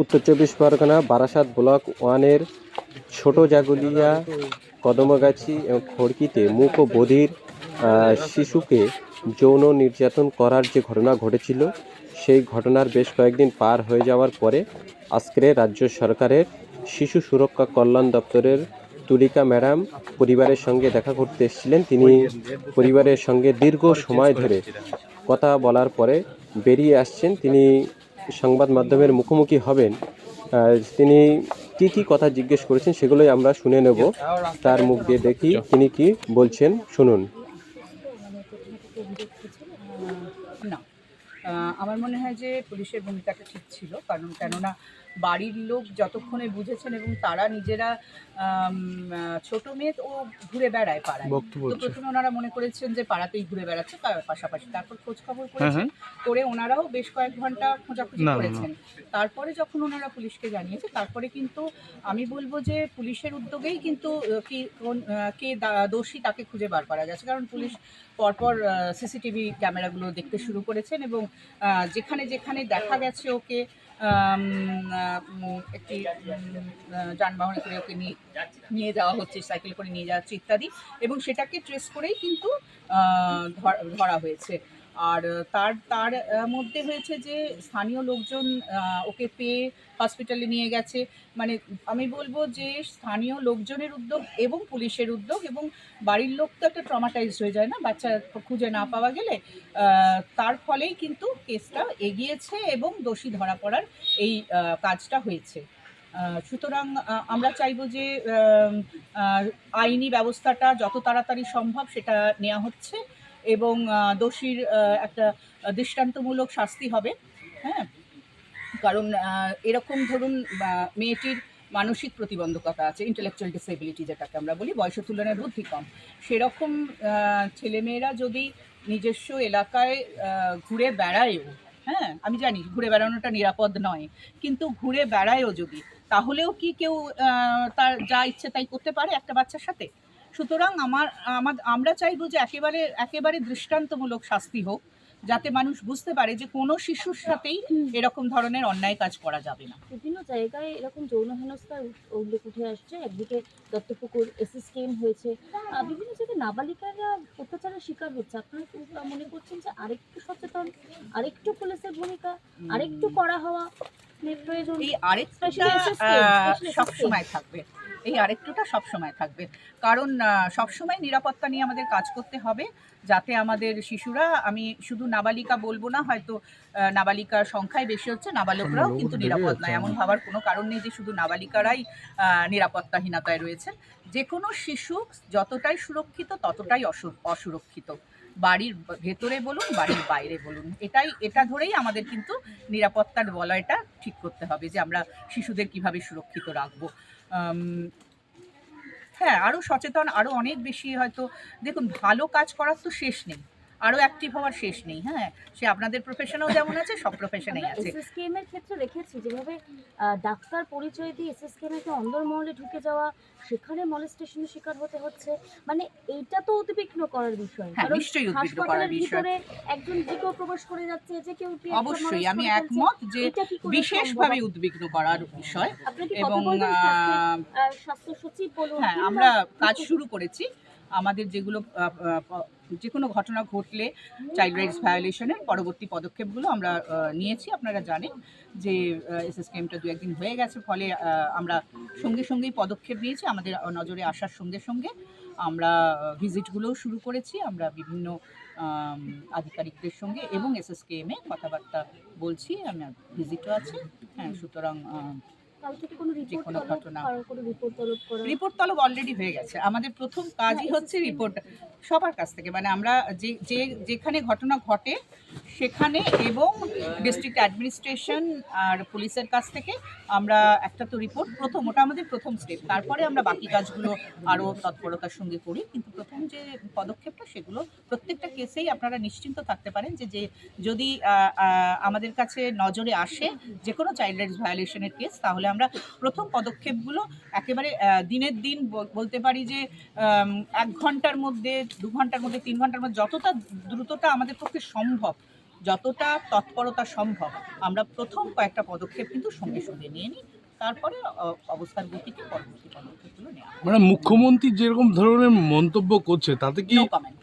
উত্তর চব্বিশ পরগনা, বারাসাত ব্লক ওয়ানের ছোট জাগুলিয়া, কদমগাছি এবং খড়কিতে মুখ ও বধির শিশুকে যৌন নির্যাতন করার যে ঘটনা ঘটেছিল, সেই ঘটনার বেশ কয়েকদিন পার হয়ে যাওয়ার পরে আজকে রাজ্য সরকারের শিশু সুরক্ষা কল্যাণ দপ্তরের তুলিকা ম্যাডাম পরিবারের সঙ্গে দেখা করতে এসেছিলেন। তিনি পরিবারের সঙ্গে দীর্ঘ সময় ধরে কথা বলার পরে বেরিয়ে আসছেন। তিনি সংবাদ মাধ্যমের মুখোমুখি হবেন তিনি কি কি কথা জিজ্ঞেস করেছেন সেগুলোই আমরা শুনে নেব। তার মুখ দিয়ে দেখি তিনি কি বলছেন। শুনুন। না। আমার মনে হয় যে পুলিশের ভূমিকাটা ঠিক ছিল কারণ কেননা বাড়ির লোক যতক্ষণে বুঝেছেন এবং তারা নিজেরা ছোট মেয়ে ও ঘুরে বেড়ায় পাড়ায়। তো প্রথমে ওনারা মনে করেছেন যে পাড়াতেই ঘুরে বেড়াচ্ছে তার পাশাপাশি তারপর খোঁজ খবর করেছেন করে ওনারাও বেশ কয়েক ঘণ্টা খোঁজাখুঁজি করেছেন। তারপরে যখন ওনারা পুলিশকে জানিয়েছে তারপরে কিন্তু আমি বলব যে পুলিশের উদ্যোগেই কিন্তু কি কোন- কে দোষী তাকে খুঁজে বার করা গেছে কারণ পুলিশ পরপর সিসিটিভি ক্যামেরাগুলো দেখতে শুরু করেছেন এবং যেখানে যেখানে দেখা গেছে ওকে একটি যানবাহন করে ওকে নিয়ে নিয়ে যাওয়া হচ্ছে, সাইকেল করে নিয়ে যাওয়া হচ্ছে ইত্যাদি, এবং সেটাকে ট্রেস করেই কিন্তু ধরা হয়েছে। আর তার তার মধ্যে হয়েছে যে স্থানীয় লোকজন ওকে পেয়ে হসপিটালে নিয়ে গেছে। মানে আমি বলব যে স্থানীয় লোকজনের উদ্যোগ এবং পুলিশের উদ্যোগ এবং বাড়ির লোক তো একটা ট্রমাটাইজড হয়ে যায় না, বাচ্চা খুঁজে না পাওয়া গেলে। তার ফলেই কিন্তু কেসটা এগিয়েছে এবং দোষী ধরা পড়ার এই কাজটা হয়েছে। সুতরাং আমরা চাইব যে আইনি ব্যবস্থাটা যত তাড়াতাড়ি সম্ভব সেটা নেওয়া হচ্ছে। এবং দোষীর একটা দৃষ্টান্তমূলক শাস্তি হবে হ্যাঁ? কারণ এরকম ধরুন মেয়েটির মানসিক প্রতিবন্ধকতা আছে ইন্টেলেকচুয়াল ডিসেবিলিটি যেটাকে আমরা বলি, বয়সের তুলনায় বুদ্ধি কম। সেরকম ছেলেমেয়েরা যদি নিজস্ব এলাকায় ঘুরে বেড়ায়ও হ্যাঁ? আমি জানি, ঘুরে বেড়ানোটা নিরাপদ নয়, কিন্তু ঘুরে বেড়ায়ও যদি, তাহলেও কি কেউ তার যা ইচ্ছে তাই করতে পারে একটা বাচ্চার সাথে? সুতরাং আমার আমার আমরা চাইব যে একেবারে একেবারে দৃষ্টান্তমূলক শাস্তি হোক যাতে মানুষ বুঝতে পারে যে কোনো শিশুর সাথেই এরকম ধরনের অন্যায় কাজ করা যাবে না। বিভিন্ন জায়গায় এরকম যৌন হেনস্থার উল্লেখ উঠে আসছে। একদিকে দত্তপুকুর এসি কেম হয়েছে বিভিন্ন জায়গায় নাবালিকারা অত্যাচারের শিকার হচ্ছে। আপনারা মনে করছেন যে আরেকটু সচেতন আরেকটু পুলিশের ভূমিকা আরেকটু করা হওয়া এই SSK সবসময় থাকবে। এই আরেকটুটা সবসময় থাকবে। কারণ সবসময় নিরাপত্তা নিয়ে আমাদের কাজ করতে হবে। যাতে আমাদের শিশুরা আমি শুধু নাবালিকা বলব না হয়তো নাবালিকার সংখ্যায় বেশি হচ্ছে নাবালকরাও কিন্তু নিরাপদ নয়। এমন ভাবার কোনো কারণ নেই যে শুধু নাবালিকারাই নিরাপত্তাহীনতায় রয়েছেন। যে কোনো শিশু যতটাই সুরক্ষিত ততটাই অসুরক্ষিত। বাড়ির ভেতরে বলুন বাড়ির বাইরে বলুন। এটাই এটা ধরেই আমাদের কিন্তু নিরাপত্তার বলয়টা ঠিক করতে হবে যে আমরা শিশুদের কীভাবে সুরক্ষিত রাখব। হ্যাঁ আরও সচেতন আরও অনেক বেশি হয়তো দেখুন ভালো কাজ করার তো শেষ নেই। আরও অ্যাক্টিভ হওয়ার শেষ নেই হ্যাঁ? সে আপনাদের প্রফেশনেও যেমন আছে সব প্রফেশনেই আছে। এসএসকেএম এর ক্ষেত্রে দেখেছি যেভাবে ডাক্তার পরিচয় দিয়ে এসএসকেএম এর অন্দরমহলে ঢুকে যাওয়া সেখানে মলেস্টেশনের শিকার হতে হচ্ছে মানে এইটা তো উদ্বিগ্ন করার বিষয়। হ্যাঁ, কারণ নিশ্চয়ই উদ্বিগ্ন করার হাসপাতালের বিষয়। ভিতরে একজন কেউ প্রবেশ করে যাচ্ছে যে কেউ পেট অবশ্যই আমি একমত যে কি বিশেষভাবে উদ্বিগ্ন করার বিষয় কি এবং স্বাস্থ্য সচিব বলুন হ্যাঁ আমরা কাজ শুরু করেছি। আমাদের যেগুলো যে কোনো ঘটনা ঘটলে চাইল্ড রাইটস ভায়োলেশনের পরবর্তী পদক্ষেপগুলো আমরা নিয়েছি, আপনারা জানেন যে এসএস কেমটা দু একদিন হয়ে গেছে, ফলে আমরা সঙ্গে সঙ্গেই পদক্ষেপ নিয়েছি, আমাদের নজরে আসার সঙ্গে সঙ্গে আমরা ভিজিটগুলোও শুরু করেছি, আমরা বিভিন্ন আধিকারিকদের সঙ্গে এবং এসএসকেএমে কথাবার্তা বলছি আমার ভিজিটও আছে হ্যাঁ সুতরাং রিপোর্ট তলব অলরেডি হয়ে গেছে। আমাদের প্রথম কাজই হচ্ছে রিপোর্ট সবার কাছ থেকে। মানে আমরা যে যে যেখানে ঘটনা ঘটে সেখানে এবং ডিস্ট্রিক্ট অ্যাডমিনিস্ট্রেশন আর পুলিশের কাছ থেকে আমরা একটা তো রিপোর্ট প্রথম ওটা আমাদের প্রথম স্টেপ তারপরে আমরা বাকি কাজগুলো আরও তৎপরতার সঙ্গে করি। কিন্তু প্রথম যে পদক্ষেপটা সেগুলো প্রত্যেকটা কেসেই আপনারা নিশ্চিন্ত থাকতে পারেন যে যে যদি আমাদের কাছে নজরে আসে যে কোনো চাইল্ড রাইটস ভায়োলেশনের কেস তাহলে আমরা প্রথম পদক্ষেপগুলো একেবারে দিনের দিন বলতে পারি যে এক ঘণ্টার মধ্যে দু ঘণ্টার মধ্যে তিন ঘণ্টার মধ্যে যতটা দ্রুতটা আমাদের পক্ষে সম্ভব যতটা তৎপরতা সম্ভব আমরা প্রথম কয়েকটা পদক্ষেপ কিন্তু সঙ্গে সঙ্গে নিয়ে নিই। তারপরে অবস্থার গতিতে পরবর্তী পদক্ষেপগুলো নেওয়া মানে মুখ্যমন্ত্রী যেরকম ধরনের মন্তব্য করছে তাতে কি কমেন্ট